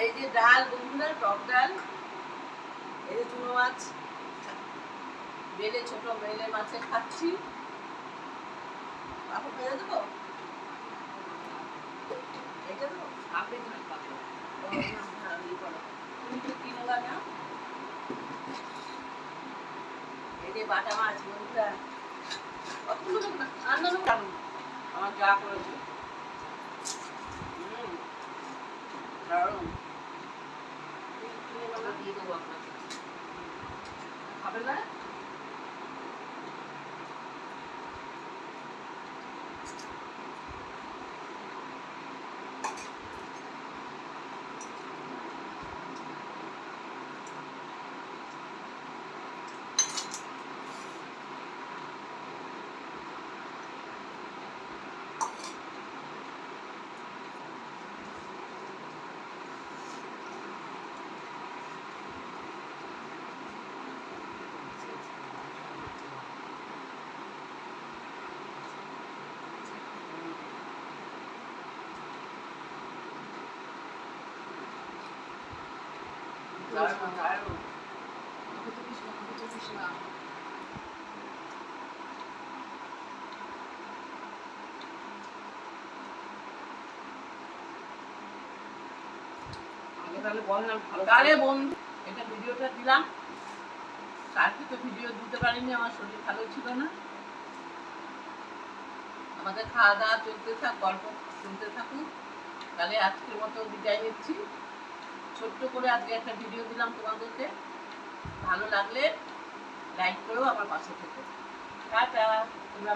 এই যে ডাল বন্ধুরা টক ডাল এই যে চুনো মাছ বেলে ছোট বেলে মাছে খাচ্ছি। আপু ভেজে দেবো এটা দেবো আপনি না পাবো ও, না, করো। তুমি তো কিনো গা না? এই যে বাটা মাছ বন্ধুরা না, রান্না আমার যা করেছে। দারুণ। তুমি কিনে ওটা বানাও। দিয়ে দেবো আপনাকে খাবে না কালকে তো ভিডিও দিতে পারিনি, আমার শরীর ভালো ছিল না। আমাদের খাওয়া দাওয়া চলতে থাক, গল্প শুনতে থাকুক। তাহলে আজকের মতো বিদায় নিচ্ছি। ছোট্ট করে আজকে একটা ভিডিও দিলাম তোমাদেরকে। ভালো লাগলে লাইক করেও আমার পাশে থেকে। টাটা, তোমরা